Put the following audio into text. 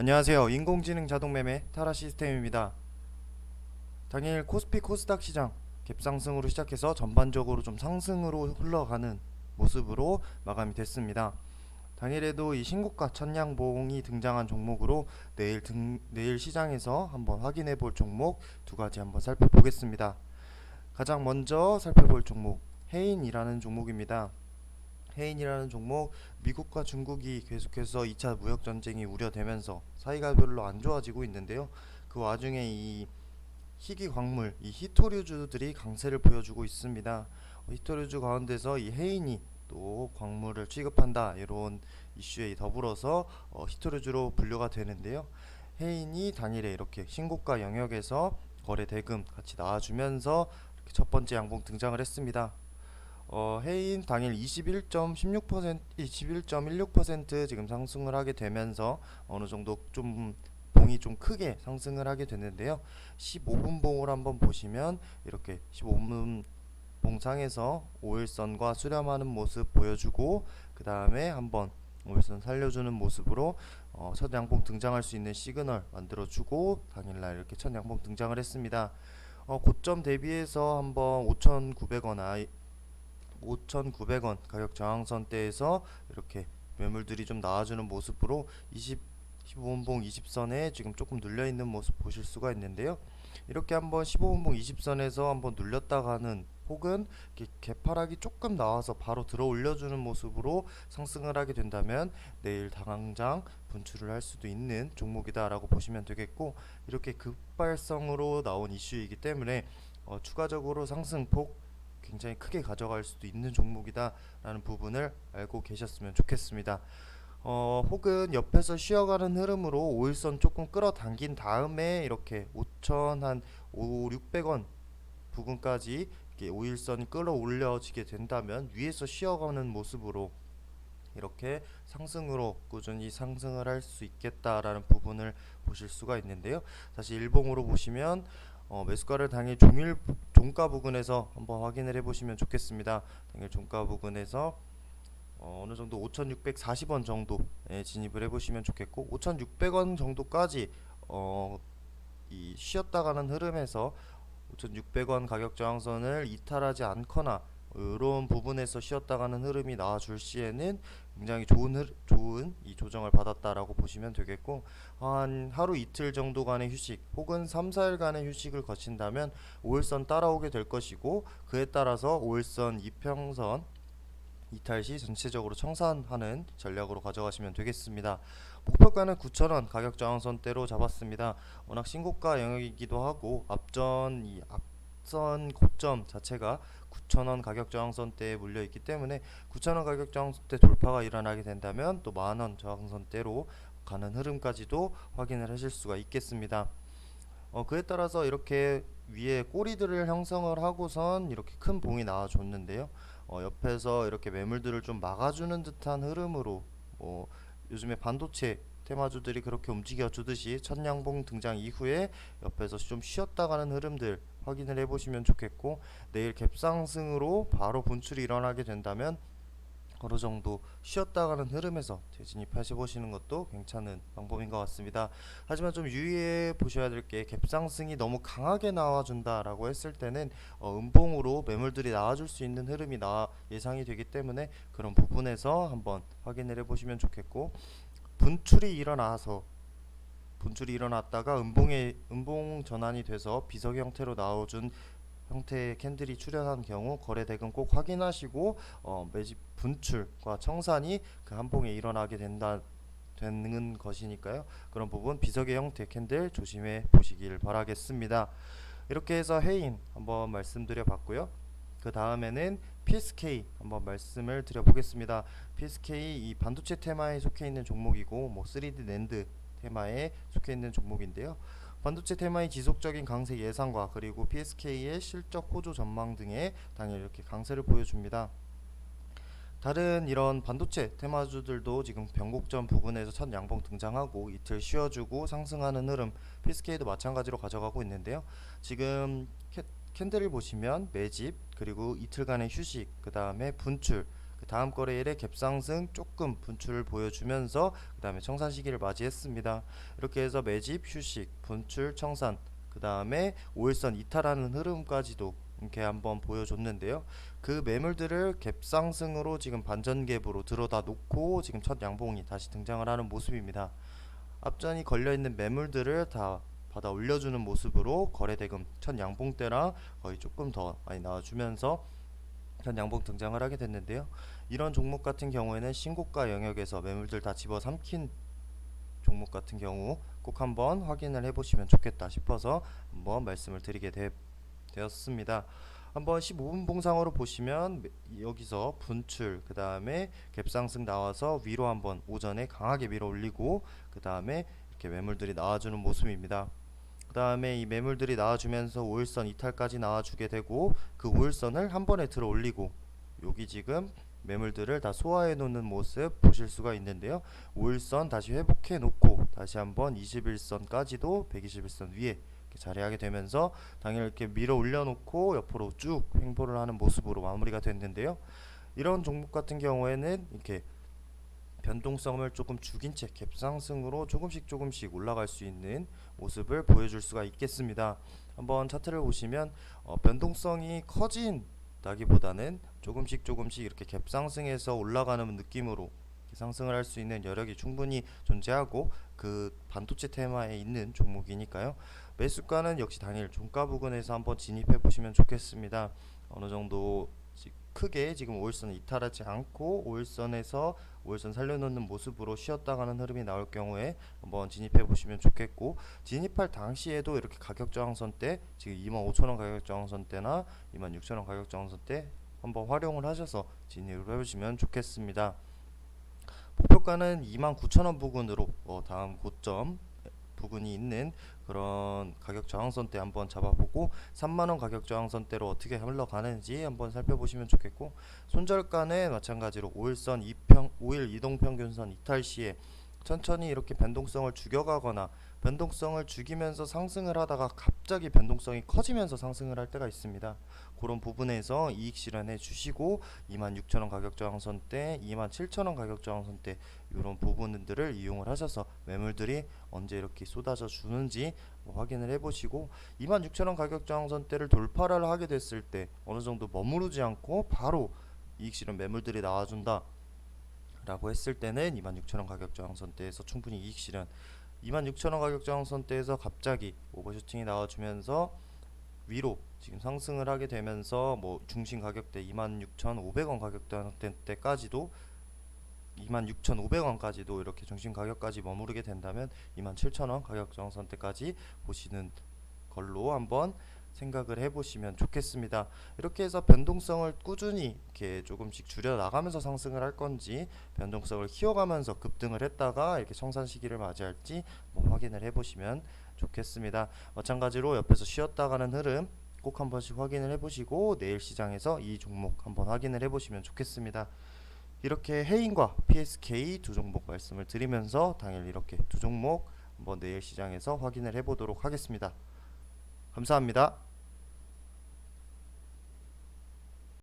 안녕하세요. 인공지능 자동 매매 타라 시스템입니다. 당일 코스피 코스닥 시장 갭상승으로 시작해서 전반적으로 좀 상승으로 흘러가는 모습으로 마감이 됐습니다. 당일에도 이 신고가 천냥봉이 등장한 종목으로 내일 등 내일 시장에서 한번 확인해 볼 종목 두 가지 한번 살펴보겠습니다. 가장 먼저 살펴볼 종목 해인이라는 종목입니다. 해인이라는 종목 미국과 중국이 계속해서 2차 무역 전쟁이 우려되면서 사이가 별로 안 좋아지고 있는데요. 그 와중에 이 희귀 광물, 이 히토류주들이 강세를 보여주고 있습니다. 어, 히토류주 가운데서 이 해인이 또 광물을 취급한다 이런 이슈에 더불어서 어, 히토류주로 분류가 되는데요. 해인이 당일에 이렇게 신고가 영역에서 거래 대금 같이 나와주면서 첫 번째 양봉 등장을 했습니다. 어, 해인 당일 21.16% 21.16% 지금 상승을 하게 되면서 어느 정도 좀 봉이 좀 크게 상승을 하게 됐는데요. 15분 봉을 한번 보시면 이렇게 15분 봉상에서 5일선과 수렴하는 모습 보여주고 그 다음에 한번 5일선 살려주는 모습으로 어, 첫 양봉 등장할 수 있는 시그널 만들어주고 당일날 이렇게 첫 양봉 등장을 했습니다. 어, 고점 대비해서 한번 5,900원 아이 5,900원 가격 저항선대에서 이렇게 매물들이 좀 나와주는 모습으로 20 15분봉 20선에 지금 조금 눌려 있는 모습 보실 수가 있는데요. 이렇게 한번 15분봉 20선에서 한번 눌렸다가는 혹은 개파락이 조금 나와서 바로 들어 올려주는 모습으로 상승을 하게 된다면 내일 당장 분출을 할 수도 있는 종목이다라고 보시면 되겠고 이렇게 급발성으로 나온 이슈이기 때문에 어, 추가적으로 상승폭 굉장히 크게 가져갈 수도 있는 종목이다라는 부분을 알고 계셨으면 좋겠습니다. 어, 혹은 옆에서 쉬어가는 흐름으로 5일선 조금 끌어당긴 다음에 이렇게 5천 한 5, 600원 부근까지 이렇게 5일선 끌어올려지게 된다면 위에서 쉬어가는 모습으로 이렇게 상승으로 꾸준히 상승을 할 수 있겠다라는 부분을 보실 수가 있는데요. 다시 일봉으로 보시면 어, 매수가를 당일 종일 종가 부근에서 한번 확인을 해보시면 좋겠습니다. 당일 종가 부근에서 어, 어느 정도 5,640원 정도에 진입을 해보시면 좋겠고 5,600원 정도까지 어, 이 쉬었다 가는 흐름에서 5,600원 가격 저항선을 이탈하지 않거나 이런 부분에서 쉬었다 가는 흐름이 나와줄 시에는 굉장히 좋은 흐, 좋은 이 조정을 받았다라고 보시면 되겠고 한 하루 이틀 정도간의 휴식 혹은 3, 4일간의 휴식을 거친다면 5일선 따라오게 될 것이고 그에 따라서 5일선 이평선 이탈 시 전체적으로 청산하는 전략으로 가져가시면 되겠습니다. 목표가는 9,000원 가격 저항선대로 잡았습니다. 워낙 신고가 영역이기도 하고 앞전 이 앞선 고점 자체가 9,000원 가격 저항선대에 물려 있기 때문에 9,000원 가격 저항선대 돌파가 일어나게 된다면 또 만원 저항선대로 가는 흐름까지도 확인을 하실 수가 있겠습니다. 어, 그에 따라서 이렇게 위에 꼬리들을 형성을 하고선 이렇게 큰 봉이 나와줬는데요. 어, 옆에서 이렇게 매물들을 좀 막아주는 듯한 흐름으로 어, 요즘에 반도체 테마주들이 그렇게 움직여 주듯이 첫 양봉 등장 이후에 옆에서 좀 쉬었다 가는 흐름들 확인을 해보시면 좋겠고 내일 갭상승으로 바로 분출이 일어나게 된다면 어느 정도 쉬었다 가는 흐름에서 재진입하시 보시는 것도 괜찮은 방법인 것 같습니다. 하지만 좀 유의해 보셔야 될 게 갭상승이 너무 강하게 나와준다라고 했을 때는 어, 음봉으로 매물들이 나와줄 수 있는 흐름이 나 예상이 되기 때문에 그런 부분에서 한번 확인을 해보시면 좋겠고 분출이 일어나서 분출이 일어났다가 음봉에 음봉 전환이 돼서 비석 형태로 나와준 형태의 캔들이 출현한 경우 거래 대금 꼭 확인하시고 어, 매집 분출과 청산이 그 한 봉에 일어나게 된다 되는 것이니까요. 그런 부분 비석의 형태 캔들 조심해 보시길 바라겠습니다. 이렇게 해서 해인 한번 말씀드려 봤고요. 그 다음에는 PSK 한번 말씀을 드려보겠습니다. PSK 이 반도체 테마에 속해 있는 종목이고 뭐 3D 낸드 테마에 속해 있는 종목인데요. 반도체 테마의 지속적인 강세 예상과 그리고 PSK의 실적 호조 전망 등의 당일 이렇게 강세를 보여줍니다. 다른 이런 반도체 테마주들도 지금 변곡점 부근에서 첫 양봉 등장하고 이틀 쉬어주고 상승하는 흐름 PSK도 마찬가지로 가져가고 있는데요. 지금 캐, 캔들을 보시면 매집 그리고 이틀간의 휴식 그 다음에 분출 그 다음 거래일에 갭상승 조금 분출을 보여주면서 그 다음에 청산 시기를 맞이했습니다. 이렇게 해서 매집, 휴식, 분출, 청산 그 다음에 5일선 이탈하는 흐름까지도 이렇게 한번 보여줬는데요. 그 매물들을 갭상승으로 지금 반전갭으로 들어다 놓고 지금 첫 양봉이 다시 등장을 하는 모습입니다. 앞전이 걸려 있는 매물들을 다 받아 올려주는 모습으로 거래대금 첫 양봉 때랑 거의 조금 더 많이 나와주면서 첫 양봉 등장을 하게 됐는데요. 이런 종목 같은 경우에는 신고가 영역에서 매물들 다 집어 삼킨 종목 같은 경우 꼭 한번 확인을 해보시면 좋겠다 싶어서 한번 말씀을 드리게 되, 되었습니다. 한번 15분 봉상으로 보시면 여기서 분출 그 다음에 갭상승 나와서 위로 한번 오전에 강하게 밀어 올리고 그 다음에 이렇게 매물들이 나와주는 모습입니다. 그 다음에 이 매물들이 나와주면서 5일선 이탈까지 나와주게 되고 그 5일선을 한 번에 들어 올리고 여기 지금 매물들을 다 소화해 놓는 모습 보실 수가 있는데요. 5일선 다시 회복해 놓고 다시 한번 21선까지도 121선 위에 자리하게 되면서 당일 이렇게 밀어 올려 놓고 옆으로 쭉 횡보를 하는 모습으로 마무리가 됐는데요. 이런 종목 같은 경우에는 이렇게 변동성을 조금 죽인 채 갭상승으로 조금씩 조금씩 올라갈 수 있는 모습을 보여줄 수가 있겠습니다. 한번 차트를 보시면 어, 변동성이 커진다기보다는 조금씩 조금씩 이렇게 갭상승해서 올라가는 느낌으로 상승을 할 수 있는 여력이 충분히 존재하고 그 반도체 테마에 있는 종목이니까요. 매수가는 역시 당일 종가 부근에서 한번 진입해 보시면 좋겠습니다. 어느 정도 지- 크게 지금 5일선 이탈하지 않고 5일선에서 5일선 살려놓는 모습으로 쉬었다 가는 흐름이 나올 경우에 한번 진입해 보시면 좋겠고 진입할 당시에도 이렇게 가격 저항선 때 지금 25,000원 가격 저항선 때나 26,000원 가격 저항선 때 한번 활용을 하셔서 진입을 해보시면 좋겠습니다. 목표가는 29,000원 부근으로 어, 다음 고점 부근이 있는 그런 가격 저항선 때 한번 잡아보고 3만원 가격 저항선 대로 어떻게 흘러가는지 한번 살펴보시면 좋겠고 손절가는 마찬가지로 5일선 2평 5일 이동평균선 이탈 시에 천천히 이렇게 변동성을 죽여가거나 변동성을 죽이면서 상승을 하다가 갑자기 변동성이 커지면서 상승을 할 때가 있습니다. 그런 부분에서 이익 실현해 주시고 26,000원 가격 저항선 때, 27,000원 가격 저항선 때 이런 부분들을 이용을 하셔서 매물들이 언제 이렇게 쏟아져 주는지 뭐 확인을 해보시고 26,000원 가격 저항선 때를 돌파를 하게 됐을 때 어느 정도 머무르지 않고 바로 이익 실현 매물들이 나와준다. 라고 했을 때는 26,000원 가격 저항선대에서 충분히 이익 실현 26,000원 가격 저항선대에서 갑자기 오버슈팅이 나와주면서 위로 지금 상승을 하게 되면서 뭐 중심 가격대 26,500원 가격대까지도 26,500원까지도 이렇게 중심 가격까지 머무르게 된다면 27,000원 가격 저항선대까지 보시는 걸로 한번 생각을 해보시면 좋겠습니다. 이렇게 해서 변동성을 꾸준히 이렇게 조금씩 줄여 나가면서 상승을 할 건지 변동성을 키워가면서 급등을 했다가 이렇게 청산 시기를 맞이할지 뭐 확인을 해보시면 좋겠습니다. 마찬가지로 옆에서 쉬었다가는 흐름 꼭 한 번씩 확인을 해보시고 내일 시장에서 이 종목 한번 확인을 해보시면 좋겠습니다. 이렇게 해인과 PSK 두 종목 말씀을 드리면서 당일 이렇게 두 종목 한번 내일 시장에서 확인을 해보도록 하겠습니다. 감사합니다.